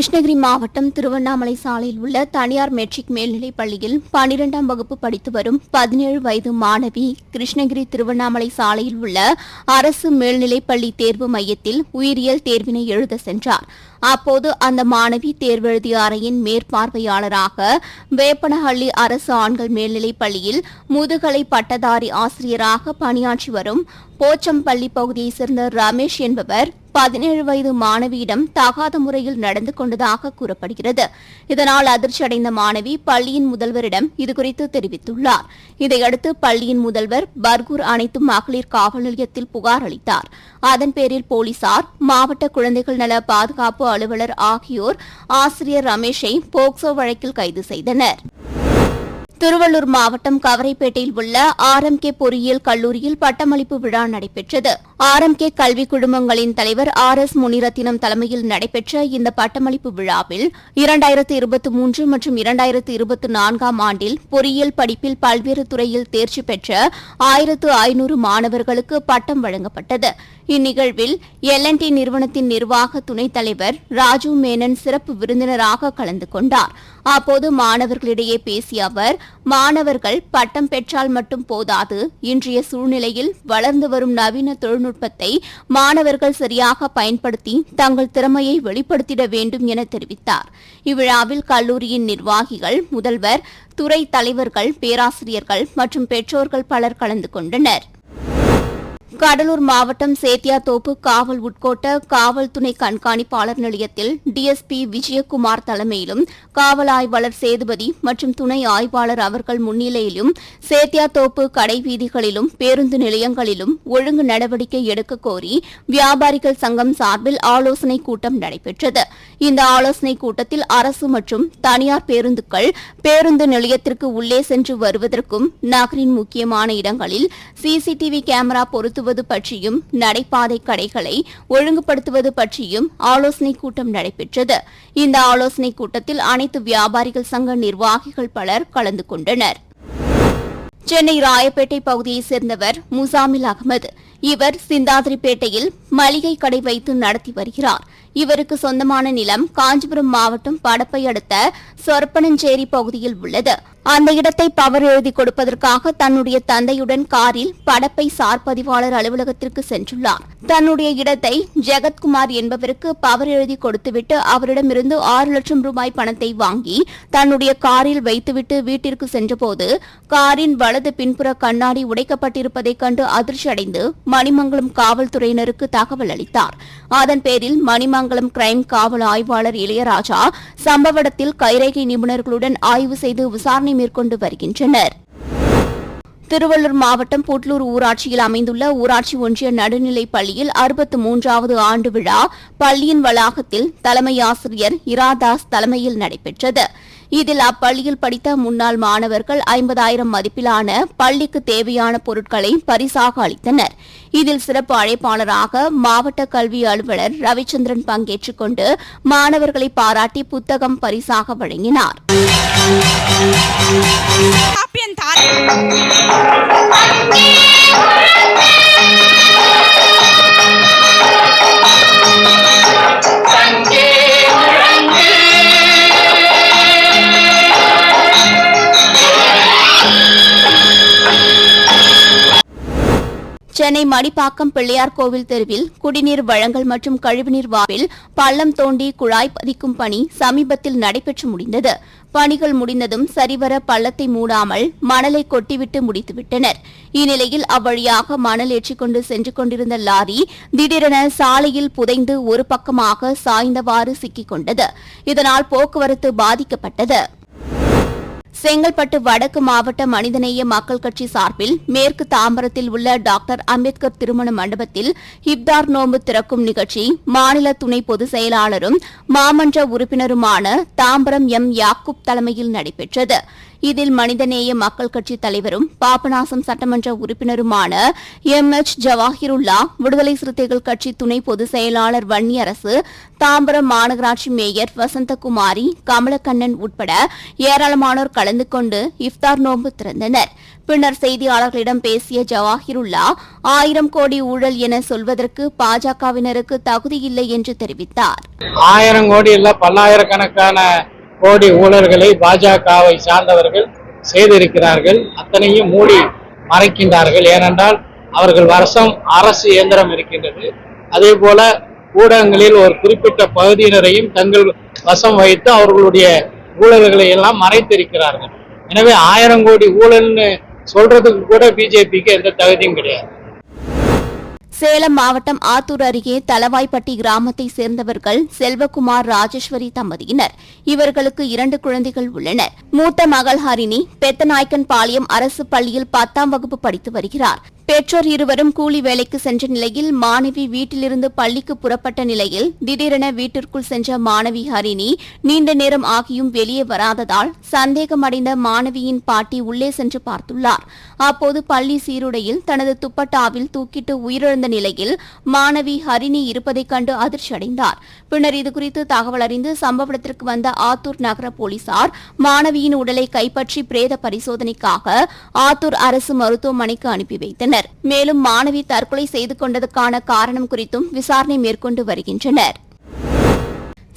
கிருஷ்ணகிரி மாவட்டம் திருவண்ணாமலை சாலையில் உள்ள தனியார் மெட்ரிக் மேல்நிலைப் பள்ளியில் பனிரெண்டாம் வகுப்பு படித்து வரும் பதினேழு வயது மாணவி கிருஷ்ணகிரி திருவண்ணாமலை சாலையில் உள்ள அரசு மேல்நிலைப் பள்ளி தேர்வு மையத்தில் உயிரியல் தேர்வினை எழுத சென்றார். அப்போது அந்த மாணவி தேர்வெழுதிய அறையின் மேற்பார்வையாளராக வேப்பனஹள்ளி அரசு ஆண்கள் மேல்நிலைப் பள்ளியில் முதுகலை பட்டதாரி ஆசிரியராக பணியாற்றி வரும் போச்சம்பள்ளி பகுதியைச் சேர்ந்த ரமேஷ் என்பவர் பதினேழு வயது மாணவியிடம் தகாத முறையில் நடந்து கொண்டதாக கூறப்படுகிறது. இதனால் அதிர்ச்சியடைந்த மாணவி பள்ளியின் முதல்வரிடம் இதுகுறித்து தெரிவித்துள்ளார். இதையடுத்து பள்ளியின் முதல்வர் பர்கூர் அனைத்து மகளிர் காவல் நிலையத்தில் புகார் அளித்தார். அதன் பேரில் போலீசார் மாவட்ட குழந்தைகள் நல பாதுகாப்பு அலுவலர் ஆகியோர் ஆசிரியர் ரமேஷை போக்சோ வழக்கில் கைது செய்தனர். திருவள்ளூர் மாவட்டம் கவரைப்பேட்டையில் உள்ள ஆர்எம்கே பொறியியல் கல்லூரியில் பட்டமளிப்பு விழா நடைபெற்றது. ஆர்எம்கே கல்வி குழுமங்களின் தலைவர் ஆர் எஸ் முனிரத்தினம் தலைமையில் நடைபெற்ற இந்த பட்டமளிப்பு விழாவில் இரண்டாயிரத்து இருபத்தி மூன்று மற்றும் இரண்டாயிரத்து இருபத்தி நான்காம் ஆண்டில் பொறியியல் படிப்பில் பல்வேறு துறையில் தேர்ச்சி பெற்ற ஆயிரத்து ஐநூறு மாணவர்களுக்கு பட்டம் வழங்கப்பட்டது. இந்நிகழ்வில் எல்என்டி நிறுவனத்தின் நிர்வாக துணைத் தலைவர் ராஜு மேனன் சிறப்பு விருந்தினராக கலந்து கொண்டார். அப்போது மாணவர்களிடையே பேசிய அவர் மாணவர்கள் பட்டம் பெற்றால் மட்டும் போதாது இன்றைய சூழ்நிலையில் வளர்ந்து வரும் நவீன தொழில்நுட்பத்தை மாணவர்கள் சரியாக பயன்படுத்தி தங்கள் திறமையை வெளிப்படுத்திட வேண்டும் என தெரிவித்தார். இவ்விழாவில் கல்லூரியின் நிர்வாகிகள் முதல்வர் துறை தலைவர்கள் பேராசிரியர்கள் மற்றும் பெற்றோர்கள் பலர் கலந்து கொண்டனர். கடலூர் மாவட்டம் சேத்தியாத்தோப்பு காவல் உட்கோட்ட காவல் துணை கண்காணிப்பாளர் நிலையத்தில் டிஎஸ்பி விஜயகுமார் தலைமையிலும் காவல் ஆய்வாளர் சேதுபதி மற்றும் துணை ஆய்வாளர் அவர்கள் முன்னிலையிலும் சேத்தியாத்தோப்பு கடைவீதிகளிலும் பேருந்து நிலையங்களிலும் ஒழுங்கு நடவடிக்கை எடுக்க கோரி வியாபாரிகள் சங்கம் சார்பில் ஆலோசனை கூட்டம் நடைபெற்றது. இந்த ஆலோசனை கூட்டத்தில் அரசு மற்றும் தனியார் பேருந்துகள் பேருந்து நிலையத்திற்கு உள்ளே சென்று வருவதற்கும் நகரின் முக்கியமான இடங்களில் சிசிடிவி கேமரா பொருத்துவது பற்றியும் நடைபாதை கடைகளை ஒழுங்குபடுத்துவது பற்றியும் ஆலோசனை கூட்டம் நடைபெற்றது. இந்த ஆலோசனை கூட்டத்தில் அனைத்து வியாபாரிகள் சங்க நிர்வாகிகள் பலர் கலந்து கொண்டனர். சென்னை ராயப்பேட்டை பகுதியைச் சேர்ந்தவர் முசாமில் அகமது. இவர் சிந்தாதிரிப்பேட்டையில் மளிகை கடை வைத்து நடத்தி வருகிறார். இவருக்கு சொந்தமான நிலம் காஞ்சிபுரம் மாவட்டம் படப்பை அடுத்த சொற்பனஞ்சேரி பகுதியில் உள்ளது. அந்த இடத்தை பவர் எழுதி கொடுப்பதற்காக தன்னுடைய தந்தையுடன் காரில் படப்பை சார் பதிவாளர் அலுவலகத்திற்கு சென்றுள்ளார். தன்னுடைய இடத்தை ஜெகத்குமார் என்பவருக்கு பவர் எழுதி கொடுத்துவிட்டு அவரிடமிருந்து ஆறு லட்சம் ரூபாய் பணத்தை வாங்கி தன்னுடைய காரில் வைத்துவிட்டு வீட்டிற்கு சென்றபோது காரின் வலது பின்புற கண்ணாடி உடைக்கப்பட்டிருப்பதைக் கண்டு அதிர்ச்சியடைந்து மணிமங்கலம் காவல்துறையினருக்கு தகவல் அளித்தார். அதன் பேரில் மணிமங்கலம் கிரைம் காவல் ஆய்வாளர் இளையராஜா சம்பவ இடத்தில் கைரேகை நிபுணர்களுடன் ஆய்வு செய்து விசாரணை மேற்கொண்டு வருகின்றனர். திருவள்ளூர் மாவட்டம் புட்லூர் ஊராட்சியில் அமைந்துள்ள ஊராட்சி ஒன்றிய நடுநிலைப் பள்ளியில் அறுபத்து மூன்றாவது ஆண்டு விழா பள்ளியின் வளாகத்தில் தலைமை ஆசிரியர் இராதாஸ் தலைமையில் நடைபெற்றது. இதில் அப்பள்ளியில் படித்த முன்னாள் மாணவர்கள் ஐம்பதாயிரம் மதிப்பிலான பள்ளிக்கு தேவையான பொருட்களை பரிசாக அளித்தனர். இதில் சிறப்பு அழைப்பாளராக மாவட்ட கல்வி அலுவலர் ரவிச்சந்திரன் பங்கேற்றுக் கொண்டு மாணவர்களை பாராட்டி புத்தகம் பரிசாக வழங்கினார். சாப்பியன் தாரை சென்னை மடிப்பாக்கம் பிள்ளையார் கோவில் தெருவில் குடிநீர் வழங்கல் மற்றும் கழிவுநீர் வாவில் பள்ளம் தோண்டி குழாய் பதிக்கும் பணி சமீபத்தில் நடைபெற்று முடிந்தது. பணிகள் முடிந்ததும் சரிவர பள்ளத்தை மூடாமல் மணலை கொட்டிவிட்டு முடித்துவிட்டனர். இந்நிலையில் அவ்வழியாக மணல் ஏற்றிக்கொண்டு சென்று கொண்டிருந்த லாரி திடீரென சாலையில் புதைந்து ஒரு பக்கமாக சாய்ந்தவாறு சிக்கிக் கொண்டது இதனால் போக்குவரத்து பாதிக்கப்பட்டது. செங்கல்பட்டு வடக்கு மாவட்ட மனிதநேய மக்கள் கட்சி சார்பில் மேற்கு தாம்பரத்தில் உள்ள டாக்டர் அம்பேத்கர் திருமண மண்டபத்தில் இப்தார் நோம்பு திறக்கும் நிகழ்ச்சி மாநில துணை பொதுச் செயலாளரும் மாமன்ற உறுப்பினருமான தாம்பரம் எம் யாக்கூப் தலைமையில் நடைபெற்றது. இதில் மனிதநேய மக்கள் கட்சி தலைவரும் பாபநாசம் சட்டமன்ற உறுப்பினருமான எம் எச் ஜவாஹிருல்லா விடுதலை சிறுத்தைகள் கட்சி துணை பொதுச் செயலாளர் வன்னியரசு தாம்பரம் மாநகராட்சி மேயர் வசந்தகுமாரி கமலக்கண்ணன் உட்பட ஏராளமானோர் கலந்து கொண்டு இஃப்தார் நோன்பு திறந்தனர். பின்னர் செய்தியாளர்களிடம் பேசிய ஜவாஹிருல்லா ஆயிரம் கோடி ஊழல் என சொல்வதற்கு பாஜகவினருக்கு தகுதியில்லை என்று தெரிவித்தார். ஆயிரம் கோடி இல்ல பல்லாயிரக்கணக்கான கோடி ஊழல்களை பாஜகவை சார்ந்தவர்கள் செய்திருக்கிறார்கள். அத்தனையும் மூடி மறைக்கின்றார்கள். ஏனென்றால் அவர்கள் வருஷம் அரசு இயந்திரம் இருக்கின்றது. அதே போல ஊடகங்களில் ஒரு குறிப்பிட்ட பகுதியினரையும் தங்கள் வசம் வைத்து அவர்களுடைய ஊழல்களை எல்லாம் மறைத்திருக்கிறார்கள். எனவே ஆயிரம் கோடி ஊழல்னு சொல்றதுக்கு கூட பிஜேபிக்கு எந்த தகுதியும் கிடையாது. சேலம் மாவட்டம் ஆத்தூர் அருகே தலவாய்ப்பட்டி கிராமத்தை சேர்ந்தவர்கள் செல்வகுமார் ராஜேஸ்வரி தம்பதியினர். இவர்களுக்கு இரண்டு குழந்தைகள் உள்ளனர். மூத்த மகள் ஹரிணி பெத்தநாயக்கன் பாளையம் அரசு பள்ளியில் பத்தாம் வகுப்பு படித்து வருகிறார். பெற்றோர் இருவரும் கூலி வேலைக்கு சென்ற நிலையில் மாணவி வீட்டிலிருந்து பள்ளிக்கு புறப்பட்ட நிலையில் திடீரென வீட்டிற்குள் சென்ற மாணவி ஹரிணி நீண்ட நேரம் ஆகியும் வெளியே வராததால் சந்தேகமடைந்த மாணவியின் பாட்டி உள்ளே சென்று பார்த்துள்ளார். அப்போது பள்ளி சீருடையில் தனது துப்பட்டாவில் தூக்கிட்டு உயிரிழந்த நிலையில் மாணவி ஹரிணி இருப்பதைக் கண்டு அதிர்ச்சியடைந்தார். பின்னர் இதுகுறித்து தகவல் அறிந்து சம்பவ இடத்திற்கு வந்த ஆத்தூர் நகர போலீசார் மாணவியின் உடலை கைப்பற்றி பிரேத பரிசோதனைக்காக ஆத்தூர் அரசு மருத்துவமனைக்கு அனுப்பி வைத்தனர். மேலும் மாணவி தற்கொலை செய்து கொண்டதற்கான காரணம் குறித்தும் விசாரணை மேற்கொண்டு வருகின்றனர்.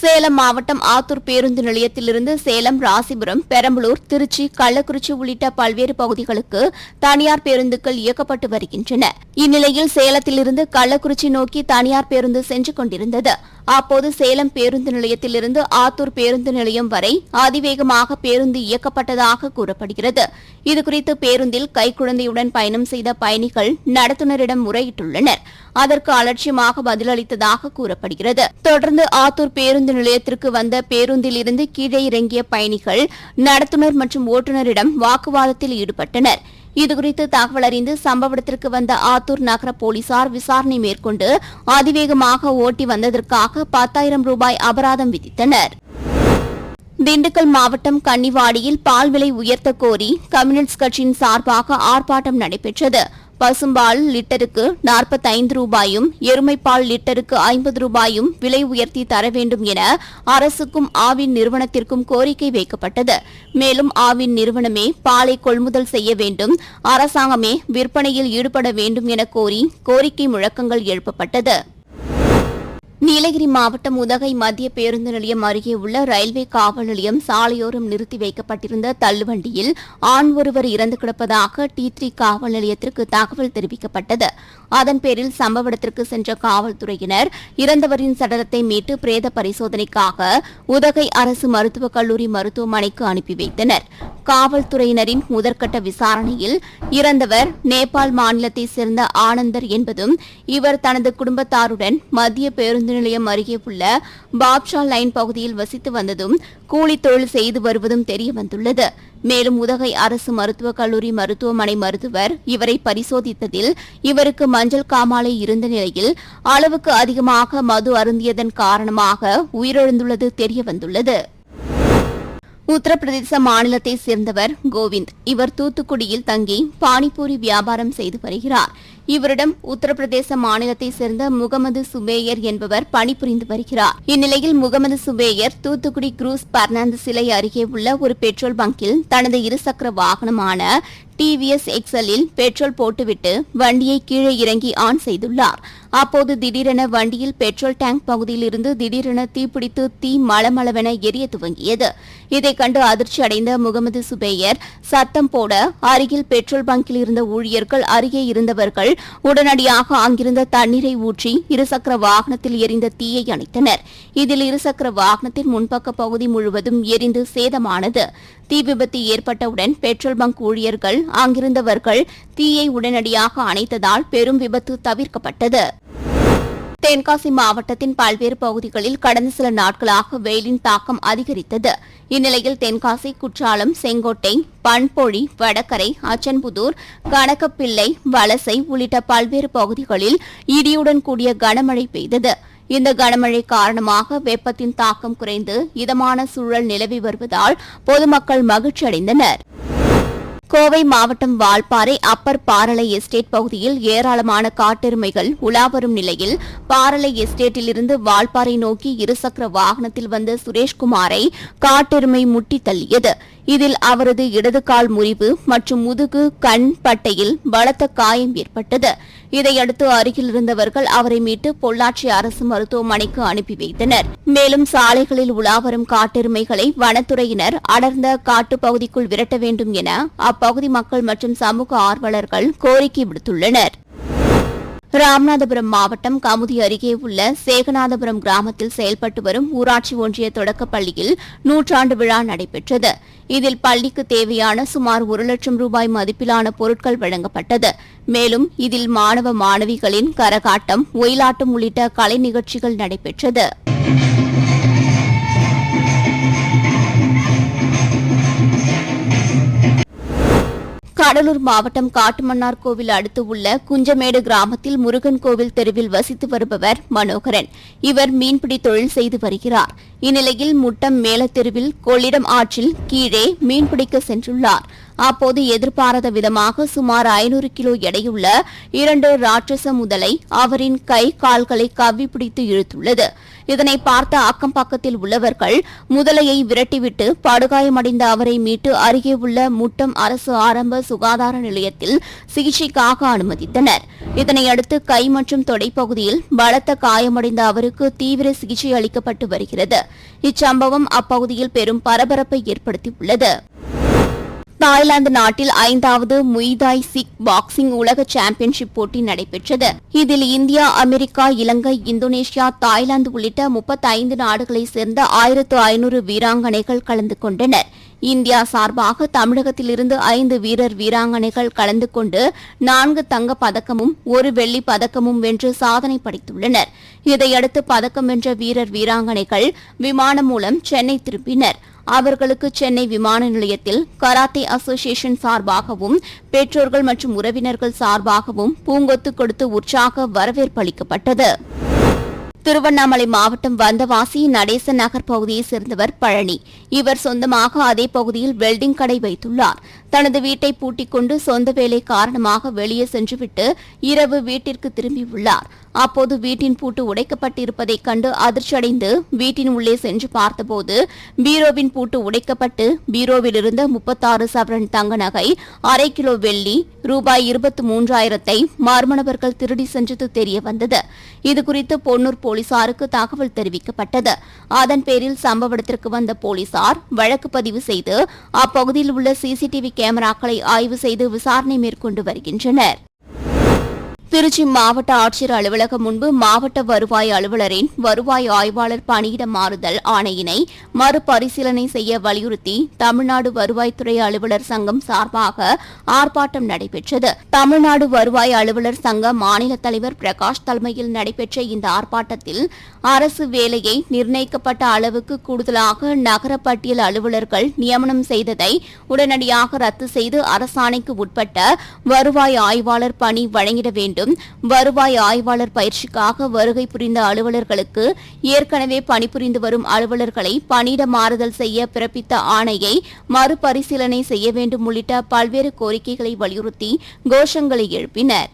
சேலம் மாவட்டம் ஆத்தூர் பேருந்து நிலையத்திலிருந்து சேலம் ராசிபுரம் பெரம்பலூர் திருச்சி கள்ளக்குறிச்சி உள்ளிட்ட பல்வேறு பகுதிகளுக்கு தனியார் பேருந்துகள் இயக்கப்பட்டு வருகின்றன. இந்நிலையில் சேலத்திலிருந்து கள்ளக்குறிச்சி நோக்கி தனியார் பேருந்து சென்று கொண்டிருந்தது. அப்போது சேலம் பேருந்து நிலையத்திலிருந்து ஆத்தூர் பேருந்து நிலையம் வரை அதிவேகமாக பேருந்து இயக்கப்பட்டதாக கூறப்படுகிறது. இதுகுறித்து பேருந்தில் கைக்குழந்தையுடன் பயணம் செய்த பயணிகள் நடத்துனரிடம் முறையிட்டுள்ளனர். அதற்கு அலட்சியமாக பதிலளித்ததாக கூறப்படுகிறது. தொடர்ந்து ஆத்தூர் பேருந்து நிலையத்திற்கு வந்த பேருந்தில் இருந்து கீழே இறங்கிய பயணிகள் நடத்துனர் மற்றும் ஓட்டுநரிடம் வாக்குவாதத்தில் ஈடுபட்டனர். இதுகுறித்து தகவல் அறிந்து சம்பவ இடத்திற்கு வந்த ஆத்தூர் நகர போலீசார் விசாரணை மேற்கொண்டு அதிவேகமாக ஓட்டி வந்ததற்காக பத்தாயிரம் ரூபாய் அபராதம் விதித்தனர். திண்டுக்கல் மாவட்டம் கன்னிவாடியில் பால் விலை உயர்த்த கோரி கம்யூனிஸ்ட் கட்சியின் சார்பாக ஆர்ப்பாட்டம் நடைபெற்றது. பசும்பால் லிட்டருக்கு நாற்பத்தைந்து ரூபாயும் எருமைப்பால் லிட்டருக்கு ஐம்பது ரூபாயும் விலை உயர்த்தி தர வேண்டும் என அரசுக்கும் ஆவின் நிறுவனத்திற்கும் கோரிக்கை வைக்கப்பட்டது. மேலும் ஆவின் நிறுவனமே பாலை கொள்முதல் செய்ய வேண்டும் அரசாங்கமே விற்பனையில் ஈடுபட வேண்டும் என கோரி கோரிக்கை முழக்கங்கள் எழுப்பப்பட்டது. நீலகிரி மாவட்டம் உதகை மத்திய பேருந்து நிலையம் அருகே உள்ள ரயில்வே காவல் நிலையம் சாலையோரம் நிறுத்தி வைக்கப்பட்டிருந்த தள்ளுவண்டியில் ஆண் ஒருவர் இறந்து கிடப்பதாக டி த்ரீ காவல் நிலையத்திற்கு தகவல் தெரிவிக்கப்பட்டது. அதன் பேரில் சம்பவ இடத்திற்கு சென்ற காவல்துறையினர் இறந்தவரின் சடலத்தை மீட்டு பிரேத பரிசோதனைக்காக உதகை அரசு மருத்துவக் கல்லூரி மருத்துவமனைக்கு அனுப்பி வைத்தனர். காவல்துறையினரின் முதற்கட்ட விசாரணையில் இறந்தவர் நேபாள் மாநிலத்தைச் சேர்ந்த ஆனந்தர் என்பதும் இவர் தனது குடும்பத்தாருடன் மத்திய பேருந்து நிலையம் அருகே உள்ள பாப்ஷா லைன் பகுதியில் வசித்து வந்ததும் கூலி தொழில் செய்து வருவதும் தெரியவந்துள்ளது மேலும் உதகை அரசு மருத்துவக் கல்லூரி மருத்துவமனை மருத்துவர் இவரை பரிசோதித்ததில் இவருக்கு மஞ்சள் காமாலை இருந்த நிலையில் அளவுக்கு அதிகமாக மது அருந்தியதன் காரணமாக உயிரிழந்துள்ளது தெரியவந்துள்ளது உத்தரப்பிரதேச மாநிலத்தை சேர்ந்தவர் கோவிந்த். இவர் தூத்துக்குடியில் தங்கி பானிபூரி வியாபாரம் செய்து வருகிறார். இவரிடம் உத்தரப்பிரதேச மாநிலத்தை சேர்ந்த முகமது சுபேயர் என்பவர் பணிபுரிந்து வருகிறார். இந்நிலையில் முகமது சுபேயர் தூத்துக்குடி குரூஸ் பர்னாந்து சிலை அருகே உள்ள ஒரு பெட்ரோல் பங்கில் தனது இருசக்கர வாகனமான டிவிஎஸ் எக்ஸலில் பெட்ரோல் போட்டுவிட்டு வண்டியை கீழே இறங்கி ஆன் செய்துள்ளார். அப்போது திடீரென வண்டியில் பெட்ரோல் டேங்க் பகுதியில் இருந்து திடீரென தீப்பிடித்து தீ மளமளவென எரிய துவங்கியது. இதைக் கண்டு அதிர்ச்சி அடைந்த முகமது சுபேயர் சத்தம் போட அருகில் பெட்ரோல் பங்கில் இருந்த ஊழியர்கள் அருகே இருந்தவர்கள் உடனடியாக அங்கிருந்த தண்ணீரை ஊற்றி இருசக்கர வாகனத்தில் எரிந்த தீயை அணைத்தனர். இதில் இருசக்கர வாகனத்தின் முன்பக்க பகுதி முழுவதும் எரிந்து சேதமானது. தீ விபத்து ஏற்பட்டவுடன் பெட்ரோல் பங்க் ஊழியர்கள் அங்கிருந்தவர்கள் தீயை உடனடியாக அணைத்ததால் பெரும் விபத்து தவிர்க்கப்பட்டது. தென்காசி மாவட்டத்தின் பல்வேறு பகுதிகளில் கடந்த சில நாட்களாக வெயிலின் தாக்கம் அதிகரித்தது. இந்நிலையில் தென்காசி குற்றாலம் செங்கோட்டை பண்பொழி வடகரை அச்சன்புதூர் கணக்கப்பிள்ளை வலசை உள்ளிட்ட பல்வேறு பகுதிகளில் இடியுடன் கூடிய கனமழை பெய்தது. இந்த கனமழை காரணமாக வெப்பத்தின் தாக்கம் குறைந்து இதமான சூழல் நிலவி வருவதால் பொதுமக்கள் மகிழ்ச்சி அடைந்தனர் கோவை மாவட்டம் வால்பாறை அப்பர் பாரலை எஸ்டேட் பகுதியில் ஏராளமான காட்டெருமைகள் உலாவரும் நிலையில் பாரலை எஸ்டேட்டிலிருந்து வால்பாறை நோக்கி இருசக்கர வாகனத்தில் வந்த சுரேஷ்குமாரை காட்டெருமை முட்டி தள்ளியது. இதில் அவரது இடது கால் முறிவு மற்றும் முதுகு கண் பட்டையில் பலத்த காயம் ஏற்பட்டது. இதையடுத்து அருகில் இருந்தவர்கள் அவரை மீட்டு பொள்ளாச்சி அரசு மருத்துவமனைக்கு அனுப்பி வைத்தனர். மேலும் சாலைகளில் உலாவரும் காட்டெருமைகளை வனத்துறையினர் அடர்ந்த காட்டுப்பகுதிக்குள் விரட்ட வேண்டும் என அப்பகுதி மக்கள் மற்றும் சமூக ஆர்வலர்கள் கோரிக்கை விடுத்துள்ளனர். ராமநாதபுரம் மாவட்டம் கமுதி அருகே உள்ள சேகநாதபுரம் கிராமத்தில் செயல்பட்டு வரும் ஊராட்சி ஒன்றிய தொடக்கப் பள்ளியில் நூற்றாண்டு விழா நடைபெற்றது. இதில் பள்ளிக்கு தேவையான சுமார் ஒரு லட்சம் ரூபாய் மதிப்பிலான பொருட்கள் வழங்கப்பட்டது. மேலும் இதில் மாணவ மாணவிகளின் கரகாட்டம் ஒயிலாட்டம் உள்ளிட்ட கலை நிகழ்ச்சிகள் நடைபெற்றது. கடலூர் மாவட்டம் காட்டுமன்னார் கோவில் அடுத்து உள்ள குஞ்சமேடு கிராமத்தில் முருகன் கோவில் தெருவில் வசித்து வருபவர் மனோகரன். இவர் மீன்பிடி தொழில் செய்து வருகிறார். இந்நிலையில் முட்டம் மேலத்தெருவில் கொள்ளிடம் ஆற்றில் கீழே மீன்பிடிக்க சென்றுள்ளார். அப்போது எதிர்பாராத விதமாக சுமார் ஐநூறு கிலோ எடையுள்ள இரண்டு ராட்சச முதலை அவரின் கை கால்களை கவ்வி பிடித்து இழுத்துள்ளது. இதனை பார்த்த அக்கம் பக்கத்தில் உள்ளவர்கள் முதலையை விரட்டிவிட்டு படுகாயமடைந்த அவரை மீட்டு அருகே உள்ள முட்டம் அரசு ஆரம்ப சுகாதார நிலையத்தில் சிகிச்சைக்காக அனுமதித்தனர். இதனையடுத்து கை மற்றும் தொடைப்பகுதியில் பலத்த காயமடைந்த அவருக்கு தீவிர சிகிச்சை அளிக்கப்பட்டு வருகிறது. இச்சம்பவம் அப்பகுதியில் பெரும் பரபரப்பை ஏற்படுத்தியுள்ளது. தாய்லாந்து நாட்டில் ஐந்தாவது முய்தாய் சிக் பாக்ஸிங் உலக சாம்பியன்ஷிப் போட்டி நடைபெற்றது. இதில் India America Ilangai Indonesia Thailand உள்ளிட்ட முப்பத்தைந்து நாடுகளைச் சேர்ந்த ஆயிரத்து ஐநூறு வீராங்கனைகள் கலந்து கொண்டனர். இந்தியா சார்பாக தமிழகத்திலிருந்து ஐந்து வீரர் வீராங்கனைகள் கலந்து கொண்டு நான்கு தங்க பதக்கமும் ஒரு வெள்ளி பதக்கமும் வென்று சாதனை படைத்துள்ளனர். இதையடுத்து பதக்கம் வென்ற வீரர் வீராங்கனைகள் விமானம் மூலம் சென்னை திரும்பினர். அவர்களுக்கு சென்னை விமான நிலையத்தில் கராத்தே அசோசியேஷன் சார்பாகவும் பெற்றோர்கள் மற்றும் உறவினர்கள் சார்பாகவும் பூங்கொத்து கொடுத்து உற்சாக வரவேற்பு அளிக்கப்பட்டது. திருவண்ணாமலை மாவட்டம் வந்தவாசி நடேசன் நகர் பகுதியைச் சேர்ந்தவர் பழனி. இவர் சொந்தமாக அதே பகுதியில் வெல்டிங் கடை வைத்துள்ளார். தனது வீட்டை பூட்டிக் கொண்டு சொந்த வேலை காரணமாக வெளியே சென்றுவிட்டு இரவு வீட்டிற்கு திரும்பியுள்ளார். அப்போது வீட்டின் பூட்டு உடைக்கப்பட்டிருப்பதைக் கண்டு அதிர்ச்சியடைந்து வீட்டின் உள்ளே சென்று பார்த்தபோது பீரோவின் பூட்டு உடைக்கப்பட்டு பீரோவில் இருந்த முப்பத்தாறு சவரன் தங்க நகை அரை கிலோ வெள்ளி ரூபாய் இருபத்தி மூன்றாயிரத்தை மர்மணவர்கள் திருடி சென்றது தெரிய வந்தது. இதுகுறித்து பொன்னூர் போலீசாருக்கு தகவல் தெரிவிக்கப்பட்டது. அதன் பேரில் சம்பவ இடத்திற்கு வந்த போலீசார் வழக்கு பதிவு செய்து அப்பகுதியில் உள்ள சிசிடிவி கேமராக்களை ஆய்வு செய்து விசாரணை மேற்கொண்டு வருகின்றனர். திருச்சி மாவட்ட ஆட்சியர் அலுவலகம் முன்பு மாவட்ட வருவாய் அலுவலரின் வருவாய் ஆய்வாளர் பணியிட மாறுதல் ஆணையினை மறுபரிசீலனை செய்ய வலியுறுத்தி தமிழ்நாடு வருவாய்த்துறை அலுவலர் சங்கம் சார்பாக ஆர்ப்பாட்டம் நடைபெற்றது. தமிழ்நாடு வருவாய் அலுவலர் சங்க மாநில தலைவர் பிரகாஷ் தலைமையில் நடைபெற்ற இந்த ஆர்ப்பாட்டத்தில் அரசு வேலையை நிர்ணயிக்கப்பட்ட அளவுக்கு கூடுதலாக நகர பட்டியல் அலுவலர்கள் நியமனம் செய்ததை உடனடியாக ரத்து செய்து அரசாணைக்கு உட்பட்ட வருவாய் ஆய்வாளர் பணி வழங்கிட வேண்டும். வேண்டும். வருவாய் ஆய்வாளர் பயிற்சிக்காக வருகை புரிந்த அலுவலர்களுக்கு ஏற்கனவே பணிபுரிந்து வரும் அலுவலர்களை பணியிட மாறுதல் செய்ய பிறப்பித்த ஆணையை மறுபரிசீலனை செய்ய வேண்டும் உள்ளிட்ட பல்வேறு கோரிக்கைகளை வலியுறுத்தி கோஷங்களை எழுப்பினர்.